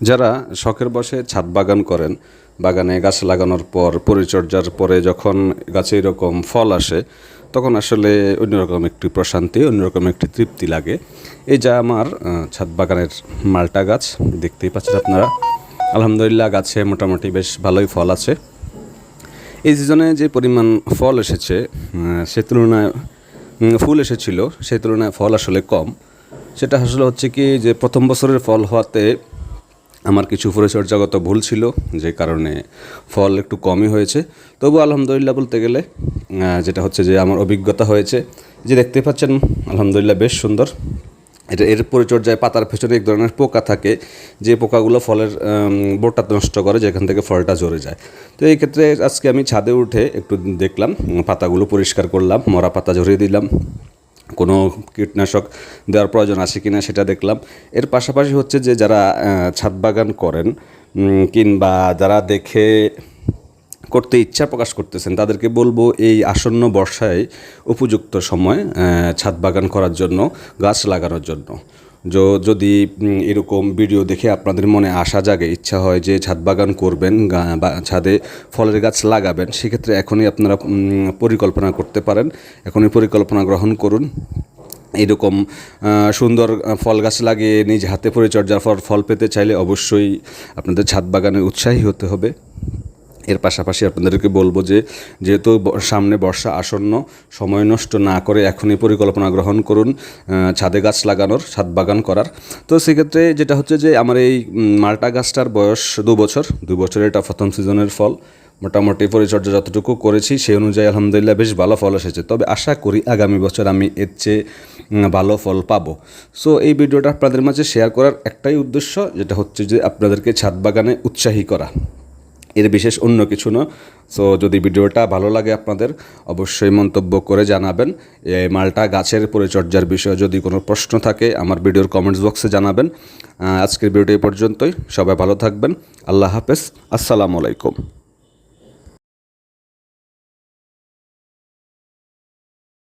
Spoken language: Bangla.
যারা শখের বসে ছাদ বাগান করেন, বাগানে গাছ লাগানোর পর, পরিচর্যার পরে যখন গাছে এরকম ফল আসে, তখন আসলে অন্যরকম একটি প্রশান্তি, অন্যরকম একটি তৃপ্তি লাগে। এই যা আমার ছাদ বাগানের মালটা গাছ, দেখতেই পাচ্ছেন আপনারা। আলহামদুলিল্লাহ গাছে মোটামুটি বেশ ভালোই ফল আছে। এই সিজনে যে পরিমাণ ফল এসেছে সে তুলনায় ফুল এসেছিল সেই তুলনায় ফল আসলে কম। সেটা আসলে হচ্ছে কি যে প্রথম বছরের ফল হওয়াতে আমার কিছু পরিচর্যাগত ভুল ছিল, যে কারণে ফল একটু কমই হয়েছে। তবু আলহামদুলিল্লাহ বলতে গেলে যেটা হচ্ছে যে আমার অভিজ্ঞতা হয়েছে। যে দেখতে পাচ্ছেন, আলহামদুলিল্লাহ বেশ সুন্দর। এটা, এর পরিচর্যায় পাতার পেছনে এক ধরনের পোকা থাকে, যে পোকাগুলো ফলের বোটটা নষ্ট করে, যেখান থেকে ফলটা ঝরে যায়। তো এই ক্ষেত্রে আজকে আমি ছাদে উঠে একটু দেখলাম, পাতাগুলো পরিষ্কার করলাম, মরা পাতা ঝরিয়ে দিলাম। কোনো কীটনাশক দেওয়ার প্রয়োজন আছে কিনা সেটা দেখলাম। এর পাশাপাশি হচ্ছে যে যারা ছাদ বাগান করেন কিংবা যারা দেখে করতে ইচ্ছা প্রকাশ করতেছেন, তাদেরকে বলব এই আসন্ন বর্ষায় উপযুক্ত সময় ছাদ বাগান করার জন্য, গাছ লাগানোর জন্য। যদি এরকম ভিডিও দেখে আপনাদের মনে আশা জাগে, ইচ্ছা হয় যে ছাদ বাগান করবেন বা, ছাদে ফলের গাছ লাগাবেন, সেক্ষেত্রে এখনই আপনারা পরিকল্পনা করতে পারেন। এখনই পরিকল্পনা গ্রহণ করুন। এরকম সুন্দর ফল গাছ লাগিয়ে নিজ হাতে পরিচর্যার পর ফল পেতে চাইলে অবশ্যই আপনাদের ছাদ বাগানে উৎসাহী হতে হবে। এর পাশাপাশি আপনাদেরকে বলব যে, যেহেতু সামনে বর্ষা আসন্ন, সময় নষ্ট না করে এখনই পরিকল্পনা গ্রহণ করুন ছাদে গাছ লাগানোর, ছাদ বাগান করার। তো সেক্ষেত্রে যেটা হচ্ছে যে, আমার এই মালটা গাছটার বয়স দু বছর, দু বছরের এটা প্রথম সিজনের ফল। মোটামুটি পরিচর্যা যতটুকু করেছি, সেই অনুযায়ী আলহামদুলিল্লাহ বেশ ভালো ফল এসেছে। তবে আশা করি আগামী বছর আমি এর চেয়ে ভালো ফল পাবো। সো এই ভিডিওটা আপনাদের মাঝে শেয়ার করার একটাই উদ্দেশ্য, যেটা হচ্ছে যে, আপনাদেরকে ছাদ বাগানে উৎসাহী করা। এর বিশেষ অন্য কিছু না। সো যদি ভিডিওটা ভালো লাগে আপনাদের, অবশ্যই মন্তব্য করে জানাবেন। এই মালটা গাছের পরিচর্যার বিষয়ে যদি কোনো প্রশ্ন থাকে, আমার ভিডিওর কমেন্টস বক্সে জানাবেন। আজকের ভিডিও পর্যন্তই। সবাই ভালো থাকবেন। আল্লাহ হাফেজ। আসসালামু আলাইকুম।